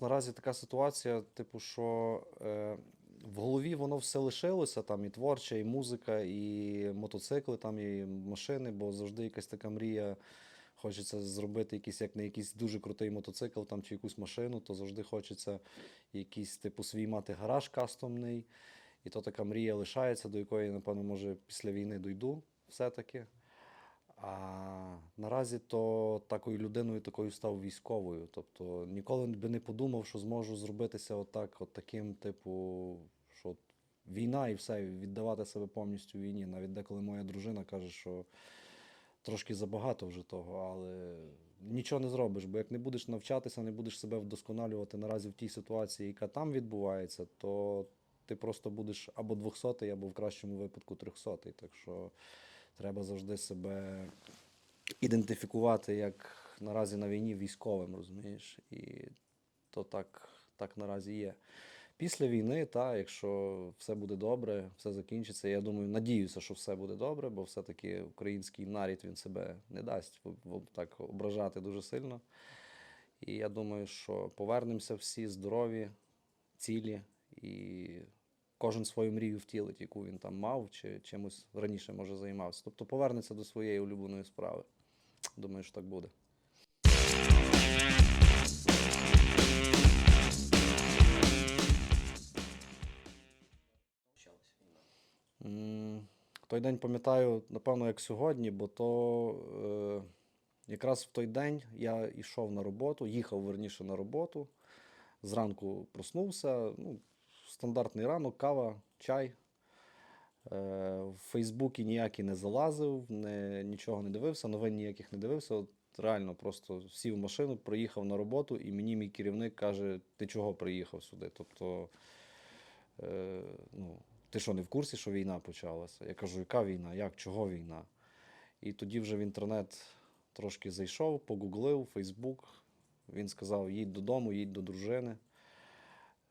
наразі така ситуація, типу, що е, в голові воно все лишилося, там і творча, і музика, і мотоцикли, там, і машини, бо завжди якась така мрія. Хочеться зробити якийсь, як не якийсь дуже крутий мотоцикл там, чи якусь машину, то завжди хочеться якийсь, типу, свій мати гараж кастомний. І то така мрія лишається, до якої, напевно, може, після війни дойду все-таки. А наразі то такою людиною такою став військовою. Тобто ніколи би не подумав, що зможу зробитися отак, от таким, типу, що війна і все, віддавати себе повністю війні. Навіть деколи моя дружина каже, що трошки забагато вже того, але нічого не зробиш, бо як не будеш навчатися, не будеш себе вдосконалювати наразі в тій ситуації, яка там відбувається, то ти просто будеш або 200, або в кращому випадку 300. Так що треба завжди себе ідентифікувати як наразі на війні військовим, розумієш? І то так, так наразі є. Після війни, та, якщо все буде добре, все закінчиться. Я думаю, надіюся, що все буде добре, бо все-таки український нарід він себе не дасть так ображати дуже сильно. І я думаю, що повернемося всі здорові, цілі, і кожен свою мрію втілить, яку він там мав, чи чимось раніше може займався. Тобто повернеться до своєї улюбленої справи. Думаю, що так буде. Той день пам'ятаю, напевно, як сьогодні, бо то е, якраз в той день я йшов на роботу, їхав верніше на роботу. Зранку проснувся. Ну, стандартний ранок, кава, чай. Е, в Фейсбуці ніякий не залазив, не, нічого не дивився, новин ніяких не дивився. От реально просто сів в машину, приїхав на роботу, і мені мій керівник каже: ти чого приїхав сюди? Тобто, е, ну, ти що, не в курсі, що війна почалася? Я кажу, яка війна? Як, чого війна? І тоді вже в інтернет трошки зайшов, погуглив, Фейсбук. Він сказав: їдь додому, їдь до дружини.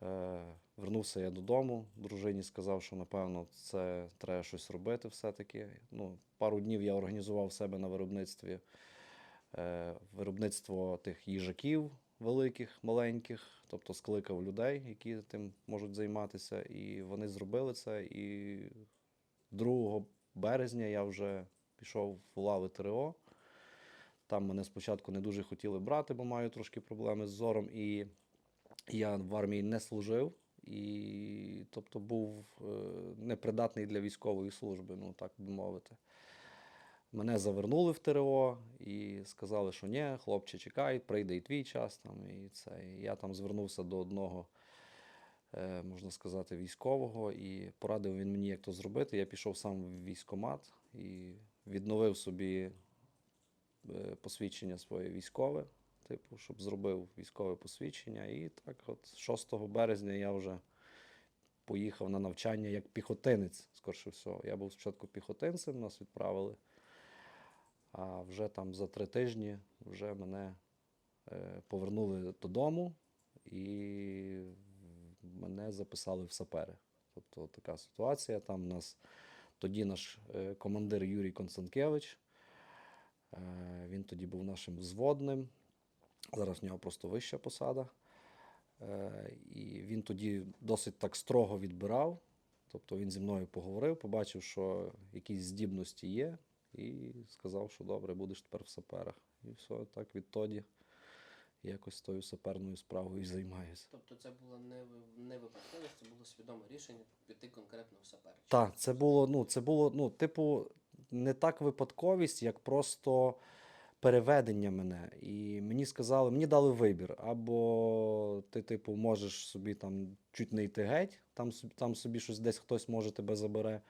Е, вернувся я додому. Дружині сказав, що напевно це треба щось робити все-таки. Ну, пару днів я організував себе на виробництві е, виробництво тих їжаків великих, маленьких, тобто скликав людей, які тим можуть займатися, і вони зробили це. І 2 березня я вже пішов в лави ТРО. Там мене спочатку не дуже хотіли брати, бо маю трошки проблеми з зором. І я в армії не служив, і тобто був е, непридатний для військової служби, ну так би мовити. Мене завернули в ТРО і сказали, що ні, хлопче, чекай, прийде і твій час. Там, і це. І я там звернувся до одного, е, можна сказати, військового, і порадив він мені, як то зробити. Я пішов сам в військкомат і відновив собі е, посвідчення своє військове, типу, щоб зробив військове посвідчення. І так, от 6 березня я вже поїхав на навчання як піхотинець, скорше всього. Я був спочатку піхотинцем, нас відправили. А вже там за три тижні вже мене е, повернули додому і мене записали в сапери. Тобто така ситуація. Там у нас тоді наш е, командир Юрій Констанкевич. Е, він тоді був нашим взводним. Зараз в нього просто вища посада. Е, і він тоді досить так строго відбирав. Тобто він зі мною поговорив, побачив, що якісь здібності є, і сказав, що добре, будеш тепер в саперах. І все, так відтоді якось тою саперною справою займаюся. Тобто це було не, не випадковість, це було свідоме рішення піти конкретно в сапер. Так, це було, ну, це було, ну, типу, не так випадковість, як просто переведення мене. І мені сказали, мені дали вибір. Або ти, типу, можеш собі там чуть не йти геть, там, там собі щось десь хтось може тебе забере.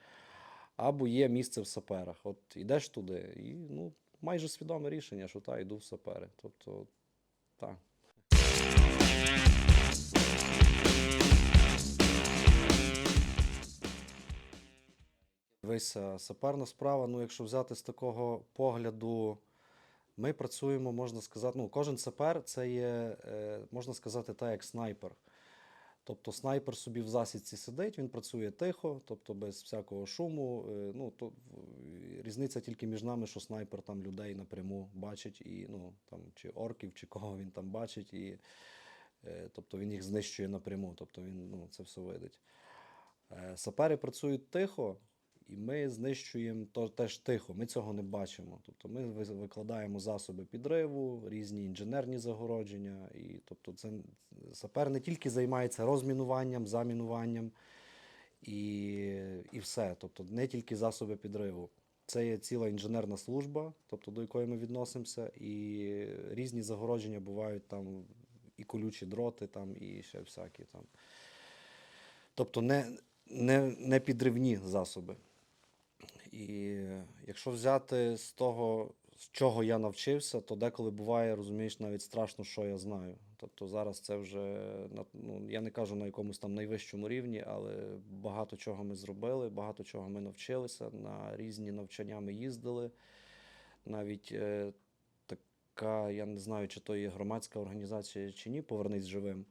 Або є місце в саперах. От йдеш туди, і ну, майже свідоме рішення, що та, йду в сапери. Тобто, так. Е, саперна справа, ну, якщо взяти з такого погляду, ми працюємо, можна сказати, ну, кожен сапер це є, е, можна сказати, так, як снайпер. Тобто снайпер собі в засідці сидить, він працює тихо, тобто без всякого шуму. Е, Ну, то, різниця тільки між нами, що снайпер там людей напряму бачить, і, ну, там, чи орків, чи кого він там бачить. І, Е, Тобто він їх знищує напряму, тобто він ну, це все видить. Сапери працюють тихо, і ми знищуємо то теж тихо. Ми цього не бачимо. Тобто ми викладаємо засоби підриву, різні інженерні загородження. І тобто, це сапер не тільки займається розмінуванням, замінуванням і, і все. Тобто не тільки засоби підриву. Це є ціла інженерна служба, тобто до якої ми відносимося, і різні загородження бувають там і колючі дроти, там, і ще всякі там. Тобто не, не, не підривні засоби. І якщо взяти з того, з чого я навчився, то деколи буває, розумієш, навіть страшно, що я знаю. Тобто зараз це вже ну, я не кажу на якомусь там найвищому рівні, але багато чого ми зробили, багато чого ми навчилися. На різні навчання ми їздили. Навіть е, така, я не знаю, чи то є громадська організація чи ні, повернись живим.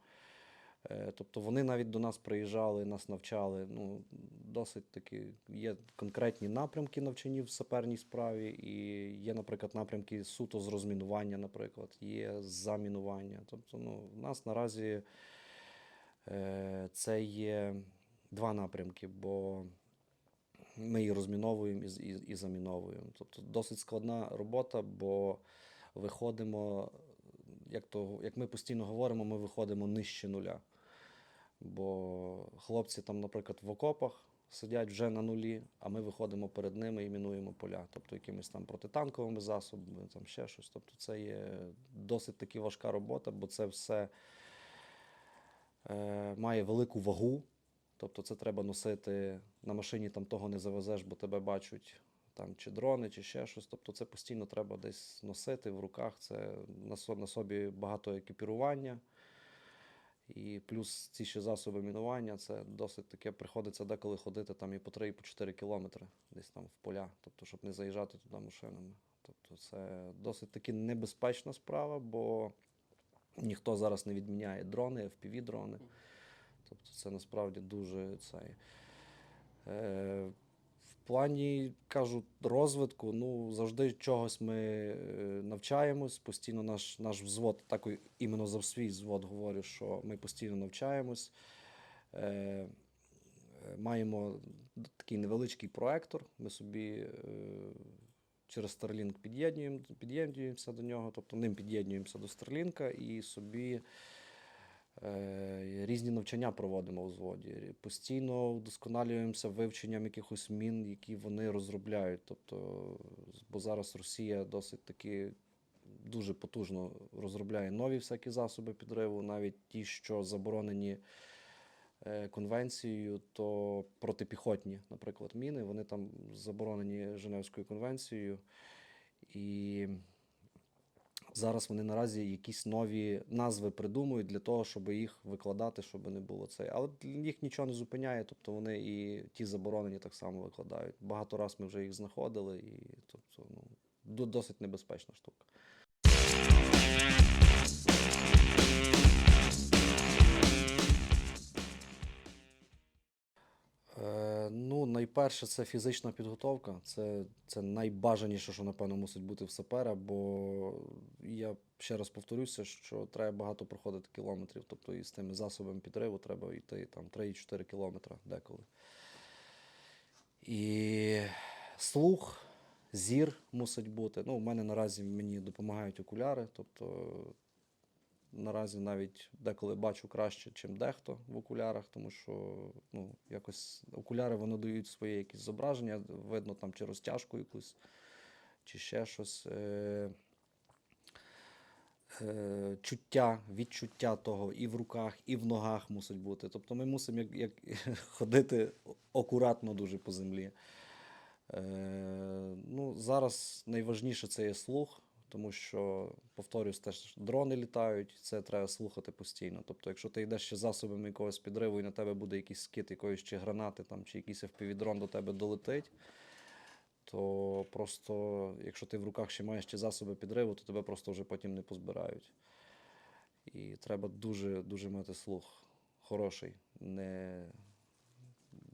Е, Тобто вони навіть до нас приїжджали, нас навчали. Ну, досить таки є конкретні напрямки навчання в саперній справі, і є, наприклад, напрямки суто з розмінування, наприклад, є замінування. Тобто, ну, в нас наразі е, це є два напрямки, бо ми і розміновуємо, і, і, і заміновуємо. Тобто досить складна робота, бо виходимо, як, то, як ми постійно говоримо, ми виходимо нижче нуля. Бо хлопці там, наприклад, в окопах сидять вже на нулі, а ми виходимо перед ними і мінуємо поля, тобто якимись там протитанковими засобами, там ще щось. Тобто це є досить таки важка робота, бо це все е, має велику вагу. Тобто це треба носити на машині, там того не завезеш, бо тебе бачать там чи дрони, чи ще щось. Тобто це постійно треба десь носити в руках. Це на, собі багато екіпірування. І плюс ці ще засоби мінування, це досить таке приходиться деколи ходити там і по 3, і по 4 кілометри десь там в поля, тобто, щоб не заїжджати туди машинами. Тобто це досить таки небезпечна справа, бо ніхто зараз не відміняє дрони, FPV-дрони. Тобто це насправді дуже цей. Плані, кажу, розвитку, ну, завжди чогось ми е, навчаємось, постійно наш, наш взвод, так іменно за свій взвод говорю, що ми постійно навчаємось. Е, маємо такий невеличкий проектор. Ми собі е, через Starlink під'єднуємо, під'єднуємося до нього, тобто ним під'єднуємося до Starlink і собі різні навчання проводимо у взводі. Постійно вдосконалюємося вивченням якихось мін, які вони розробляють. Тобто, бо зараз Росія досить таки дуже потужно розробляє нові всякі засоби підриву, навіть ті, що заборонені е, конвенцією, то протипіхотні, наприклад, міни, вони там заборонені Женевською конвенцією. І зараз вони наразі якісь нові назви придумують для того, щоб їх викладати, щоб не було це. Але їх нічого не зупиняє, тобто вони і ті заборонені так само викладають. Багато раз ми вже їх знаходили, і тобто, ну, досить небезпечна штука. Ну, найперше, це фізична підготовка. Це, це найбажаніше, що, напевно, мусить бути в сапера, бо я ще раз повторюся, що треба багато проходити кілометрів. Тобто і з тими засобами підриву треба йти там 3-4 кілометри деколи. І слух, зір мусить бути. Ну, у мене наразі мені допомагають окуляри, тобто наразі навіть деколи бачу краще, чим дехто в окулярах, тому що ну, якось окуляри вони дають своє якісь зображення, видно там чи розтяжку якусь, чи ще щось. Е- е, чуття, відчуття того і в руках, і в ногах мусить бути. Тобто ми мусимо як, як ходити акуратно дуже по землі. Е, ну, зараз найважніше це є слух, тому що, повторюсь, теж дрони літають, це треба слухати постійно. Тобто, якщо ти йдеш ще засобами якогось підриву, і на тебе буде якийсь скид якоїсь чи гранати, там, чи якийсь FPV-дрон до тебе долетить, то просто, якщо ти в руках ще маєш ті засоби підриву, то тебе просто вже потім не позбирають. І треба дуже, дуже мати слух хороший, не,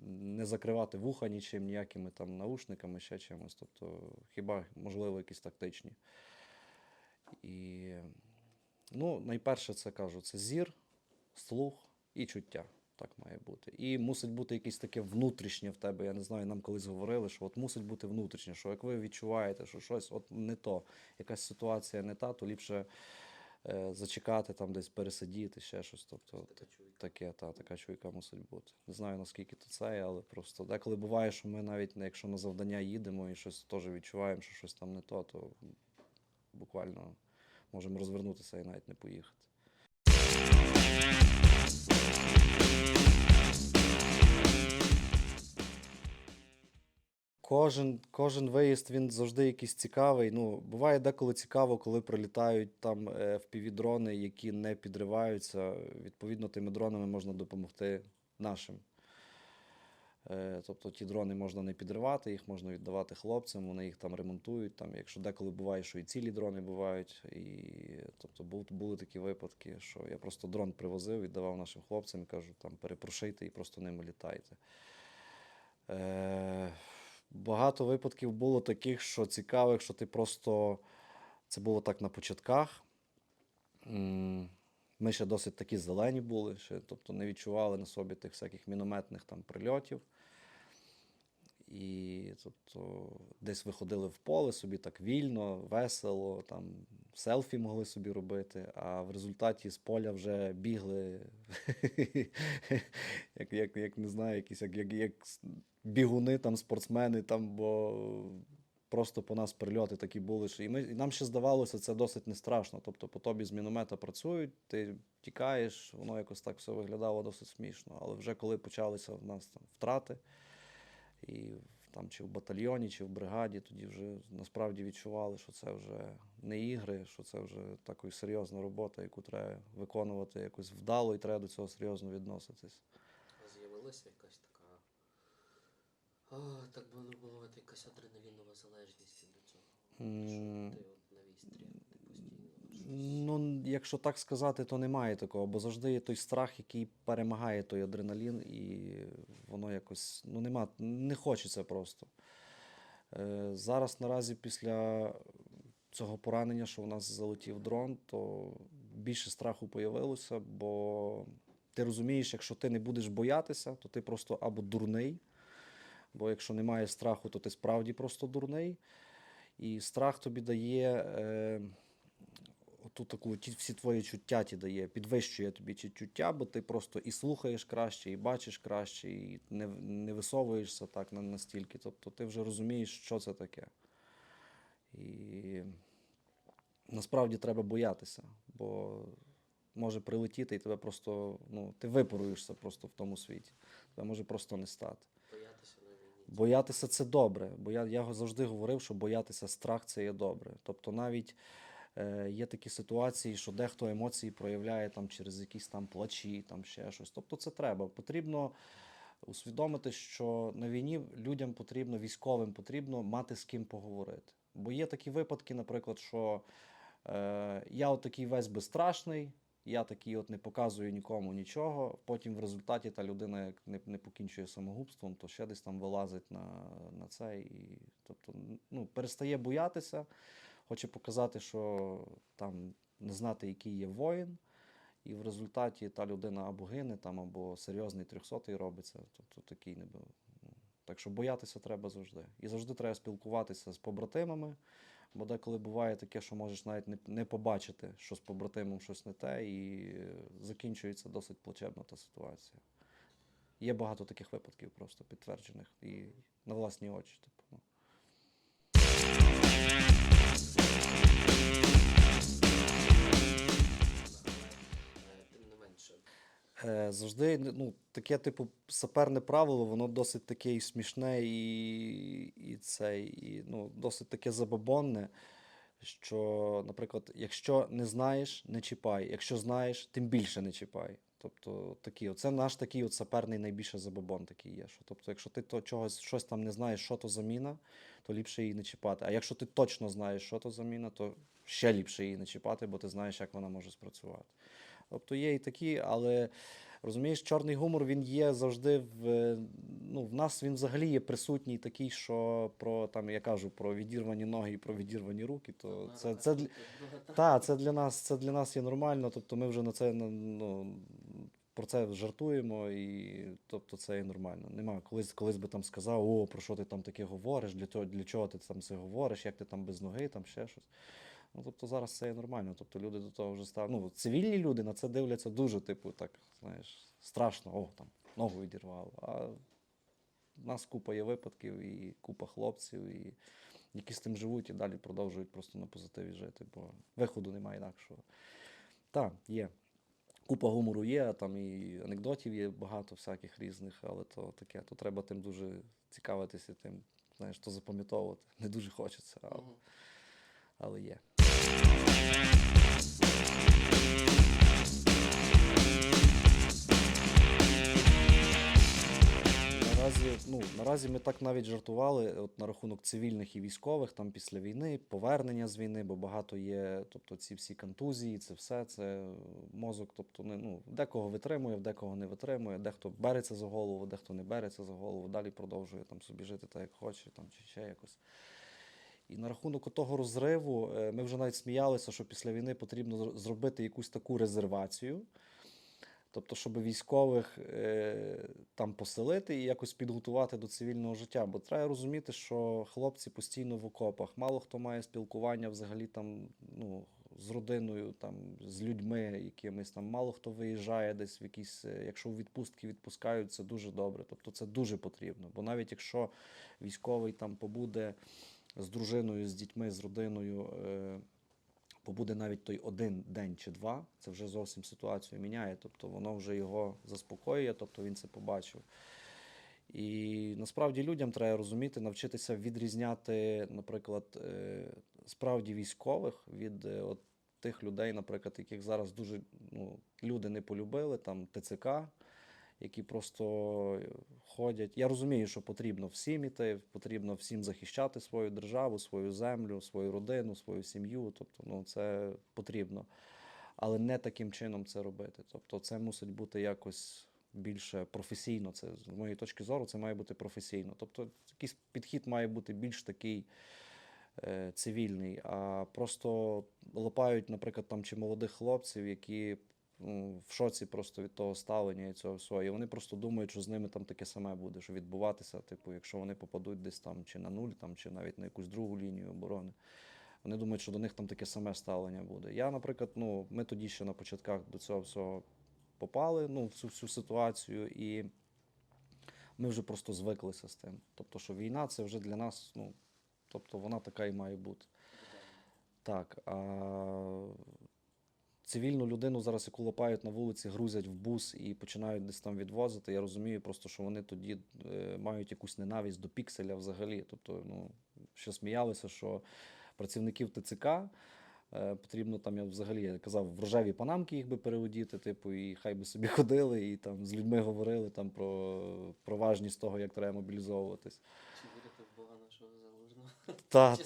не закривати вуха нічим, ніякими там наушниками, ще чимось. Тобто, хіба, можливо, якісь тактичні. І, ну, найперше це кажу, це зір, слух і чуття. Так має бути. І мусить бути якесь таке внутрішнє в тебе. Я не знаю, нам колись говорили, що от мусить бути внутрішнє, що як ви відчуваєте, що щось от не то, якась ситуація не та, то ліпше е, зачекати, там десь пересидіти, ще щось. Тобто, Така. Таке, та, така чуйка мусить бути. Не знаю наскільки то це, але просто деколи буває, що ми навіть якщо на завдання їдемо і щось теж відчуваємо, що щось там не то, то буквально можемо розвернутися і навіть не поїхати. Кожен, кожен виїзд він завжди якийсь цікавий. Ну, буває деколи цікаво, коли прилітають там е, впівдрони, які не підриваються. Відповідно, тими дронами можна допомогти нашим. Е, Тобто ті дрони можна не підривати, їх можна віддавати хлопцям, вони їх там ремонтують. Там, якщо деколи буває, що і цілі дрони бувають. І, тобто бу- були такі випадки, що я просто дрон привозив, віддавав нашим хлопцям кажу, там перепрошийте і просто ними літайте. Е, багато випадків було таких, що цікавих, що ти просто. Це було так на початках. Ми ще досить такі зелені були, ще, тобто не відчували на собі тих всяких мінометних там прильотів. І тобто, десь виходили в поле собі так вільно, весело, там селфі могли собі робити, а в результаті з поля вже бігли, як, як, як не знаю, якісь як, як, як бігуни, там, спортсмени, там, бо просто по нас прильоти такі були. Що і, ми, і нам ще здавалося, це досить не страшно. Тобто по тобі з міномета працюють, ти тікаєш, воно якось так все виглядало досить смішно. Але вже коли почалися в нас там втрати, і там чи в батальйоні, чи в бригаді, тоді вже насправді відчували, що це вже не ігри, що це вже така серйозна робота, яку треба виконувати якось вдало, і треба до цього серйозно відноситись. З'явилася якась така. А, так би було якась адреналінова залежність від цього. М, Що ти от на вістрі, ти постійно. щось. Ну, якщо так сказати, то немає такого, бо завжди є той страх, який перемагає той адреналін, і воно якось ну, нема, не хочеться просто. Е, зараз наразі після цього поранення, що в нас залетів дрон, то більше страху появилося, бо ти розумієш, якщо ти не будеш боятися, то ти просто або дурний, бо якщо немає страху, то ти справді просто дурний. І страх тобі дає. Е, оту таку ті, всі твої чуття ті дає, підвищує тобі ті чуття, бо ти просто і слухаєш краще, і бачиш краще, і не, не висовуєшся так настільки. Тобто ти вже розумієш, що це таке. І насправді треба боятися, бо може прилетіти і тебе просто, ну, ти випаруєшся просто в тому світі. Тебе може просто не стати. Боятися це добре, бо я, я завжди говорив, що боятися страх це є добре. Тобто навіть е, є такі ситуації, що дехто емоції проявляє там через якісь там плачі, там ще щось. Тобто це треба. Потрібно усвідомити, що на війні людям потрібно, військовим потрібно мати з ким поговорити. Бо є такі випадки, наприклад, що е, я такий весь безстрашний, я такий от не показую нікому нічого. Потім в результаті та людина як не, не покінчує самогубством, то ще десь там вилазить на, на це. І, тобто, ну, перестає боятися, хоче показати, що там не знати, який є воїн. І в результаті та людина або гине, там, або серйозний трьохсотий робиться. Тобто такий не бу- ну, Так що боятися треба завжди. І завжди треба спілкуватися з побратимами, бо деколи буває таке, що можеш навіть не, побачити, що з побратимом щось не те, і закінчується досить плачебна та ситуація. Є багато таких випадків просто підтверджених і на власні очі. Типу, ну. Завжди ну, таке, типу, саперне правило, воно досить таке і смішне, і, і це, і ну, досить таке забобонне. Що, наприклад, якщо не знаєш, не чіпай. Якщо знаєш, тим більше не чіпай. Тобто такі, це наш такий от саперний найбільше забобон такий є. Що, тобто, якщо ти то чогось щось там не знаєш, що то за міна, то ліпше її не чіпати. А якщо ти точно знаєш, що то за міна, то ще ліпше її не чіпати, бо ти знаєш, як вона може спрацювати. Тобто є і такі, але розумієш, чорний гумор він є завжди в. Ну, в нас він взагалі є присутній такий, що про там я кажу про відірвані ноги і про відірвані руки, то це, це, ну, та- це для нас, це для нас є нормально. Тобто ми вже на це ну, про це жартуємо, і тобто це і нормально. Нема колись, колись би там сказав, о, про що ти там таке говориш, для, того, для чого ти там це говориш, як ти там без ноги, там ще щось. Ну, тобто зараз це є нормально. Тобто люди до того вже став. Ну, цивільні люди на це дивляться дуже, типу, так, знаєш, страшно, о, там, ногу відірвало. А в нас купа є випадків і купа хлопців, і які з тим живуть і далі продовжують просто на позитиві жити, бо виходу немає інакшого. Так, є. Купа гумору є, там і анекдотів є багато всяких різних, але то таке, то треба тим дуже цікавитися, тим, знаєш, то запам'ятовувати. Не дуже хочеться, але, але є. Наразі, ну, наразі ми так навіть жартували от на рахунок цивільних і військових там після війни, повернення з війни, бо багато є, тобто ці всі контузії, це все, це мозок, тобто не, ну, декого витримує, в декого не витримує, дехто береться за голову, дехто не береться за голову, далі продовжує там собі жити так, як хоче, там, чи ще якось. І на рахунок того розриву, е, ми вже навіть сміялися, що після війни потрібно зробити якусь таку резервацію. Тобто, щоб військових е, там поселити і якось підготувати до цивільного життя. Бо треба розуміти, що хлопці постійно в окопах. Мало хто має спілкування взагалі там, ну, з родиною, там, з людьми якимись там, мало хто виїжджає десь в якісь, е, якщо відпустки відпускають, це дуже добре. Тобто це дуже потрібно. Бо навіть якщо військовий там побуде з дружиною, з дітьми, з родиною. Е, побуде навіть той один день чи два, це вже зовсім ситуацію міняє. Тобто воно вже його заспокоює, тобто він це побачив. І насправді людям треба розуміти, навчитися відрізняти, наприклад, е, справді військових від е, от тих людей, наприклад, яких зараз дуже ну, люди не полюбили, там ТЦК, які просто ходять. Я розумію, що потрібно всім іти, потрібно всім захищати свою державу, свою землю, свою родину, свою сім'ю. Тобто, ну це потрібно. Але не таким чином це робити. Тобто, це мусить бути якось більше професійно. Це з моєї точки зору, це має бути професійно. Тобто, якийсь підхід має бути більш такий е, цивільний, а просто лопають, наприклад, там чи молодих хлопців, які в шоці просто від того ставлення і цього всього. І вони просто думають, що з ними там таке саме буде, що відбуватися, типу, якщо вони попадуть десь там чи на нуль, там, чи навіть на якусь другу лінію оборони. Вони думають, що до них там таке саме ставлення буде. Я, наприклад, ну, ми тоді ще на початках до цього всього попали, ну, в цю всю ситуацію, і ми вже просто звиклися з тим. Тобто, що війна це вже для нас, ну, тобто вона така і має бути. Так. А цивільну людину зараз, яку лапають на вулиці, грузять в бус і починають десь там відвозити. Я розумію просто, що вони тоді е, мають якусь ненависть до пікселя взагалі. Тобто, ну, що сміялися, що працівників ТЦК. е, Потрібно там, я взагалі я казав, в рожеві панамки їх би переодіти, типу, і хай би собі ходили, і там з людьми говорили там про, про важність того, як треба мобілізовуватись. Чи вірите в Бога нашого залужного? Та, Чи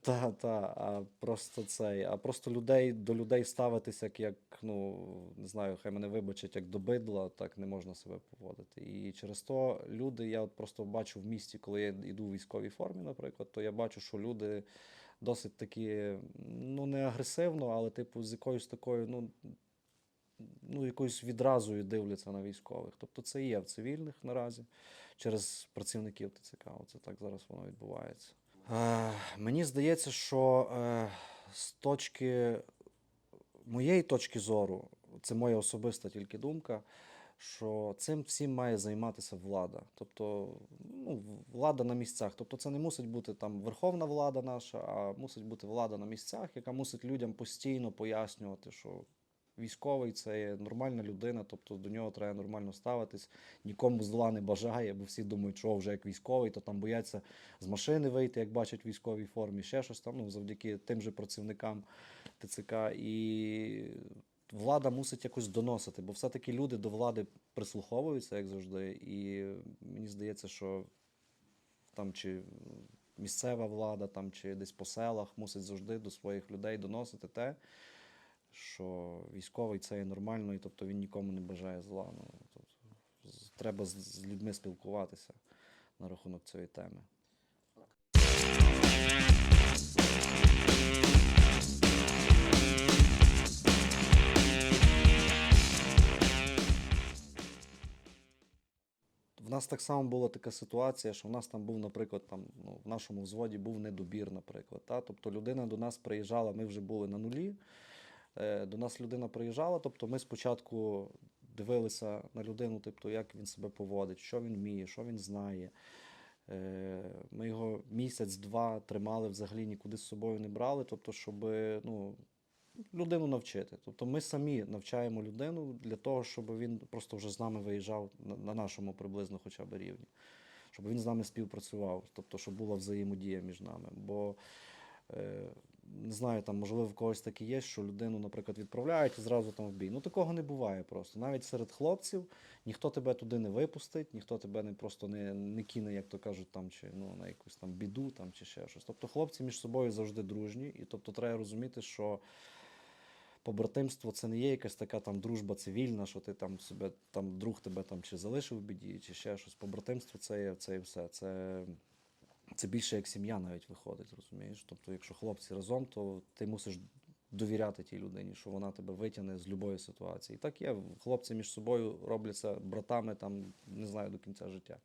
та, та, а просто цей, а просто людей до людей ставитися як, як, ну, не знаю, хай мене вибачать, як до бидла, так не можна себе поводити. І через то люди, я от просто бачу в місті, коли я йду в військовій формі, наприклад, то я бачу, що люди досить такі, ну, не агресивно, але, типу, з якоюсь такою, ну, ну, якоюсь відразою дивляться на військових. Тобто це є в цивільних наразі через працівників ТЦК. Оце так зараз воно відбувається. Е, мені здається, що е, з точки моєї точки зору, це моя особиста тільки думка, що цим всім має займатися влада. Тобто, ну, влада на місцях. Тобто, це не мусить бути там верховна влада наша, а мусить бути влада на місцях, яка мусить людям постійно пояснювати, що військовий це нормальна людина, тобто до нього треба нормально ставитись, нікому зла не бажає, бо всі думають, що вже як військовий, то там бояться з машини вийти, як бачать в військовій формі, ще щось там, ну, завдяки тим же працівникам ТЦК. І влада мусить якось доносити, бо все-таки люди до влади прислуховуються, як завжди. І мені здається, що там чи місцева влада, там чи десь по селах мусить завжди до своїх людей доносити те, що військовий це є нормально, і тобто він нікому не бажає зла. Ну, тобто, треба з, людьми спілкуватися на рахунок цієї теми. нас так само була така ситуація, що в нас там був, наприклад, там, ну, в нашому взводі був недобір, наприклад. Та? Тобто людина до нас приїжджала, ми вже були на нулі. Е, до нас людина приїжджала, тобто ми спочатку дивилися на людину, тобто, як він себе поводить, що він вміє, що він знає. Е, Ми його місяць-два тримали, взагалі нікуди з собою не брали, тобто, щоб ну, людину навчити. Тобто ми самі навчаємо людину для того, щоб він просто вже з нами виїжджав на, на нашому приблизно хоча б рівні, щоб він з нами співпрацював, тобто, щоб була взаємодія між нами. Бо е, не знаю, там, можливо, в когось таке є, що людину, наприклад, відправляють і зразу там в бій. Ну такого не буває просто. Навіть серед хлопців ніхто тебе туди не випустить, ніхто тебе не просто не, не кине, як то кажуть, там чи ну на якусь там біду, там чи ще щось. Тобто хлопці між собою завжди дружні, і тобто треба розуміти, що побратимство це не є якась така там дружба цивільна, що ти там себе там друг тебе там чи залишив в біді, чи ще щось. Побратимство це є це і все. Це, це більше як сім'я навіть виходить, розумієш? Тобто, якщо хлопці разом, то ти мусиш довіряти тій людині, що вона тебе витягне з будь-якої ситуації. І так є. Хлопці між собою робляться братами там, не знаю, до кінця життя.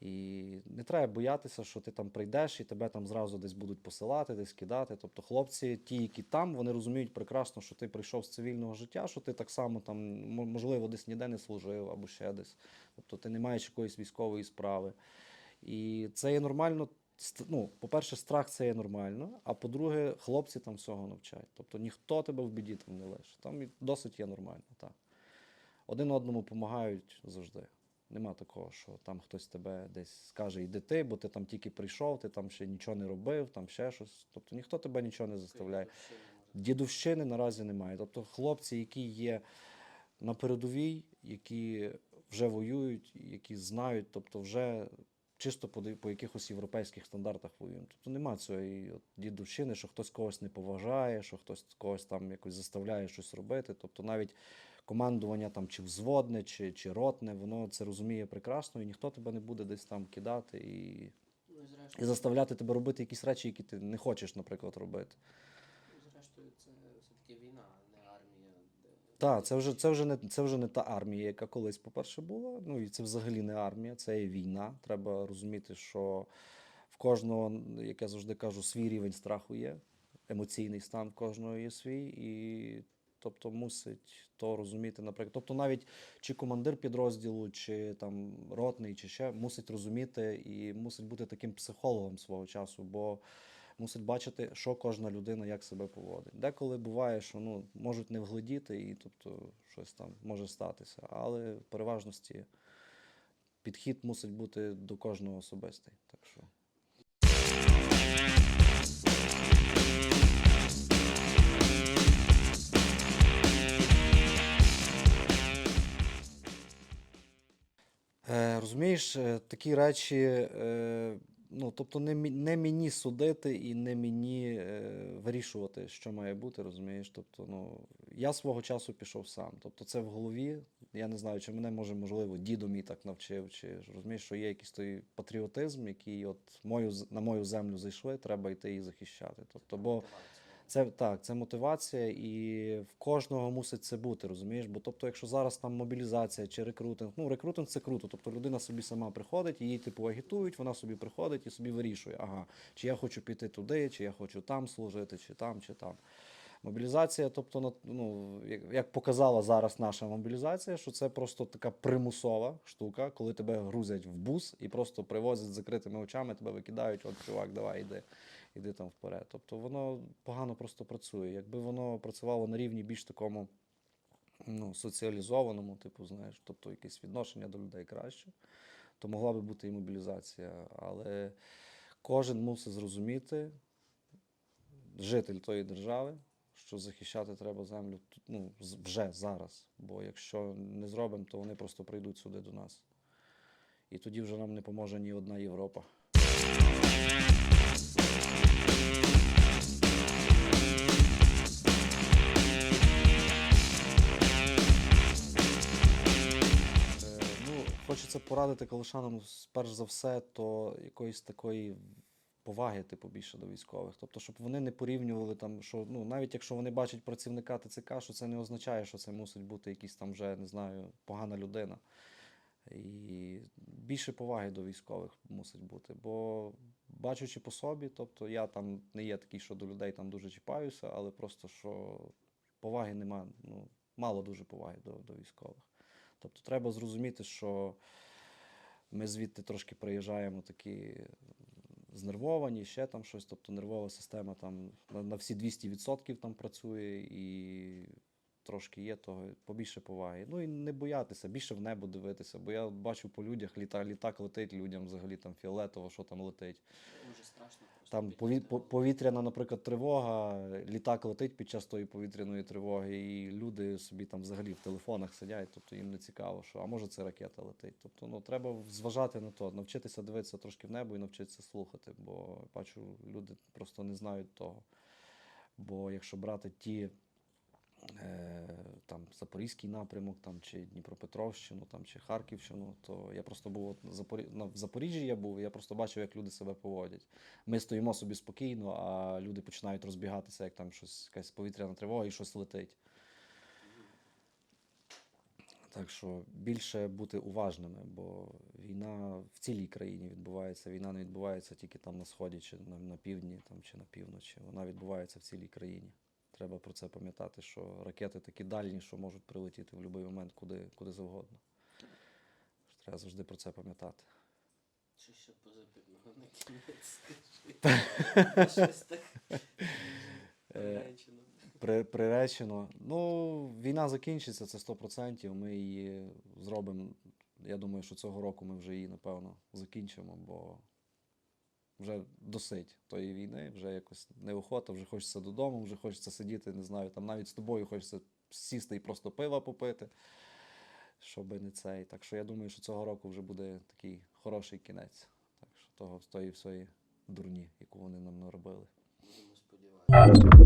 І не треба боятися, що ти там прийдеш і тебе там зразу десь будуть посилати, десь кидати. Тобто хлопці, ті, які там, вони розуміють прекрасно, що ти прийшов з цивільного життя, що ти так само там, можливо, десь ніде не служив або ще десь. Тобто ти не маєш якоїсь військової справи. І це є нормально. Ну, по-перше, страх це є нормально, а по-друге, хлопці там всього навчають. Тобто ніхто тебе в біді там не лише. Там досить є нормально, так. Один одному допомагають завжди. Нема такого, що там хтось тебе десь скаже, йди ти, бо ти там тільки прийшов, ти там ще нічого не робив, там ще щось. Тобто ніхто тебе нічого не заставляє. Дідовщини наразі немає. Тобто хлопці, які є на передовій, які вже воюють, які знають, тобто вже чисто по, по якихось європейських стандартах воюють. Тобто нема цієї от дідовщини, що хтось когось не поважає, що хтось когось там якось заставляє щось робити. Тобто навіть командування там чи взводне, чи, чи ротне, воно це розуміє прекрасно, і ніхто тебе не буде десь там кидати і, Ну, і і заставляти тебе робити якісь речі, які ти не хочеш, наприклад, робити. ну, зрештою, це все-таки війна, а не армія. Де... Так, це вже, це, вже не, це вже не та армія, яка колись, по-перше, була. Ну і це взагалі не армія, це є війна. Треба розуміти, що в кожного, як я завжди кажу, свій рівень страху є, емоційний стан кожного є свій, і тобто мусить то розуміти, наприклад. Тобто навіть чи командир підрозділу, чи там ротний, чи ще мусить розуміти і мусить бути таким психологом свого часу, бо мусить бачити, що кожна людина як себе поводить. Деколи буває, що ну, можуть не вгледіти, і тобто щось там може статися. Але в переважності підхід мусить бути до кожного особистий. Так що. Е, розумієш, е, такі речі, е, ну, тобто не, не мені судити і не мені е, вирішувати, що має бути, розумієш. Тобто, ну, я свого часу пішов сам. Тобто це в голові. Я не знаю, чи мене може, можливо, діду мій так навчив, чи розумієш, що є якийсь той патріотизм, який от мою, на мою землю зайшли, треба йти і захищати. Тобто, бо це так, це мотивація, і в кожного мусить це бути, розумієш? Бо тобто, якщо зараз там мобілізація чи рекрутинг, ну рекрутинг це круто. Тобто людина собі сама приходить, її типу агітують, вона собі приходить і собі вирішує, ага, чи я хочу піти туди, чи я хочу там служити, чи там, чи там. Мобілізація, тобто, ну, як, показала зараз наша мобілізація, що це просто така примусова штука, коли тебе грузять в бус і просто привозять з закритими очами, тебе викидають, от чувак, давай йди, іди там вперед. Тобто воно погано просто працює. Якби воно працювало на рівні більш такому ну, соціалізованому, типу, знаєш, тобто якесь відношення до людей краще, то могла би бути і мобілізація. Але кожен мусить зрозуміти, житель тої держави, що захищати треба землю ну, вже зараз. Бо якщо не зробимо, то вони просто прийдуть сюди до нас. І тоді вже нам не поможе ні одна Європа. Хочеться порадити калишанам, перш за все, то якоїсь такої поваги, типу, більше до військових. Тобто, щоб вони не порівнювали там, що ну, навіть якщо вони бачать працівника ТЦК, що це не означає, що це мусить бути якийсь там вже, не знаю, погана людина. І більше поваги до військових мусить бути. Бо бачучи по собі, тобто я там не є такий, що до людей там дуже чіпаюся, але просто що поваги нема, ну, мало дуже поваги до, до військових. Тобто треба зрозуміти, що ми звідти трошки приїжджаємо такі знервовані, ще там щось. Тобто нервова система там на, всі 200% там працює і трошки є того, побільше поваги. Ну і не боятися, більше в небо дивитися. Бо я бачу по людях, літа, літак летить людям взагалі там фіолетово, що там летить. Дуже страшно. Там повітряна, наприклад, тривога, літак летить під час тої повітряної тривоги, і люди собі там взагалі в телефонах сидять, тобто їм не цікаво, що а може це ракета летить. Тобто, ну треба зважати на то, навчитися дивитися трошки в небо і навчитися слухати, бо бачу, люди просто не знають того. Бо якщо брати ті там Запорізький напрямок, там чи Дніпропетровщину, там чи Харківщину, то я просто був в Запоріжжі я був, я просто бачив, як люди себе поводять. Ми стоїмо собі спокійно, а люди починають розбігатися, як там щось, якась повітряна тривога і щось летить. Так що більше бути уважними, бо війна в цілій країні відбувається. Війна не відбувається тільки там на сході, чи на, на півдні, там, чи на півночі. Вона відбувається в цілій країні. Треба про це пам'ятати, що ракети такі дальні, що можуть прилетіти в будь-який момент куди, куди завгодно. Треба завжди про це пам'ятати. Чи ще позитивного на кінець скажи. Щось так. Е, приречено. При, приречено. Ну, війна закінчиться, це 100%. Ми її зробимо. Я думаю, що цього року ми вже її, напевно, закінчимо, бо вже досить тої війни, вже якось неохота, вже хочеться додому, вже хочеться сидіти, не знаю, там навіть з тобою хочеться сісти і просто пива попити, щоб не цей. Так що я думаю, що цього року вже буде такий хороший кінець. Так що того, тої всієї дурні, яку вони нам наробили. Будемо сподіватися.